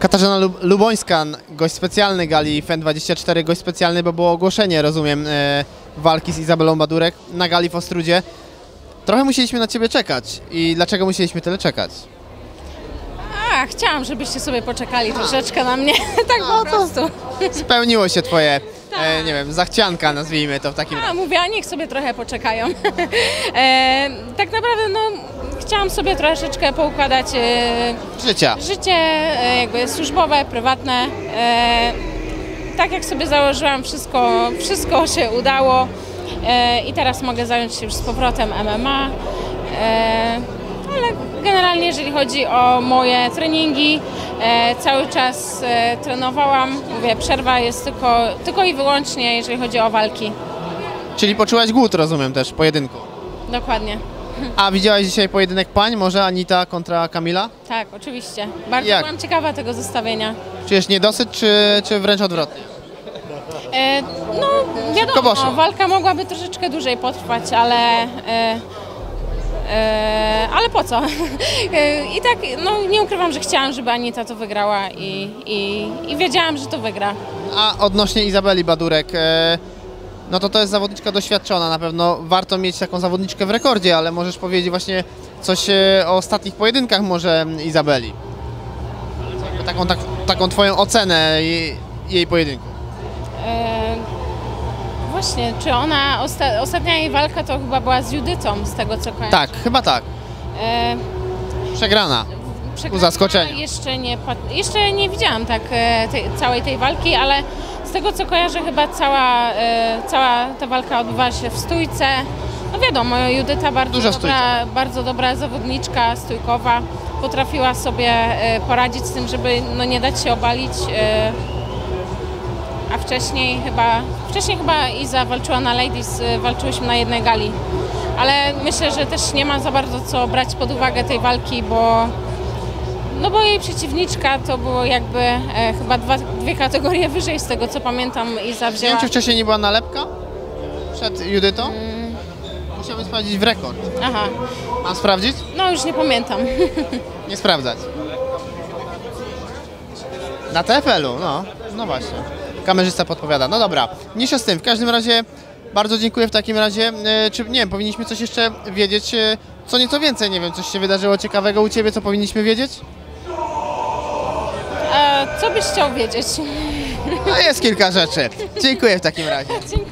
Katarzyna Lub- Lubońska, gość specjalny gali FEN24, gość specjalny, bo było ogłoszenie, rozumiem, e, walki z Izabelą Badurek na gali w Ostrudzie. Trochę musieliśmy na Ciebie czekać. I dlaczego musieliśmy tyle czekać? A, chciałam, żebyście sobie poczekali troszeczkę na mnie. tak po prostu. Spełniło się Twoje, e, nie wiem, zachcianka, nazwijmy to w takim A, razie. mówię, a niech sobie trochę poczekają. e, tak naprawdę, no, chciałam sobie troszeczkę poukładać e, Życia. życie e, jakby służbowe, prywatne. E, tak jak sobie założyłam, wszystko, wszystko się udało i teraz mogę zająć się już z powrotem MMA. Ale generalnie, jeżeli chodzi o moje treningi, cały czas trenowałam. Mówię, przerwa jest tylko, tylko i wyłącznie, jeżeli chodzi o walki. Czyli poczułaś głód, rozumiem, też pojedynku. Dokładnie. A widziałaś dzisiaj pojedynek pań, może Anita kontra Kamila? Tak, oczywiście. Bardzo Jak? byłam ciekawa tego zestawienia. Czujesz niedosyt, czy, czy wręcz odwrotnie? E, no, wiadomo, poszło. walka mogłaby troszeczkę dłużej potrwać, ale. E, e, ale po co? E, I tak, no nie ukrywam, że chciałam, żeby Anita to wygrała i, i, i wiedziałam, że to wygra. A odnośnie Izabeli Badurek, e, no to to jest zawodniczka doświadczona, na pewno warto mieć taką zawodniczkę w rekordzie, ale możesz powiedzieć właśnie coś e, o ostatnich pojedynkach może Izabeli. Taką, tak, taką twoją ocenę jej, jej pojedynku. E, właśnie, czy ona, osta, ostatnia jej walka to chyba była z Judytą, z tego co kojarzę. Tak, chyba tak. E, Przegrana. Przegrana zaskoczenia. Jeszcze nie, jeszcze nie widziałam tak e, tej, całej tej walki, ale z tego co kojarzę chyba cała, e, cała ta walka odbywała się w stójce. No wiadomo, Judyta bardzo Duża dobra, bardzo dobra zawodniczka, stójkowa. Potrafiła sobie e, poradzić z tym, żeby no, nie dać się obalić. A wcześniej chyba, wcześniej chyba Iza walczyła na Ladies, walczyłyśmy na jednej gali. Ale myślę, że też nie ma za bardzo co brać pod uwagę tej walki, bo no bo jej przeciwniczka to było jakby e, chyba dwa, dwie kategorie wyżej z tego co pamiętam Iza Nie wiem, czy wcześniej nie była nalepka przed Judytą? Mm. Musiałbym sprawdzić w rekord. Aha, Mam sprawdzić? no już nie pamiętam. Nie sprawdzać. Na TFL-u, no. No właśnie. Kamerzysta podpowiada. No dobra, mniejsza z tym. W każdym razie bardzo dziękuję w takim razie. E, Czy, nie wiem, powinniśmy coś jeszcze wiedzieć, e, co nieco więcej, nie wiem, coś się wydarzyło ciekawego u Ciebie, co powinniśmy wiedzieć? Co byś chciał wiedzieć? No jest kilka rzeczy. Dziękuję w takim razie.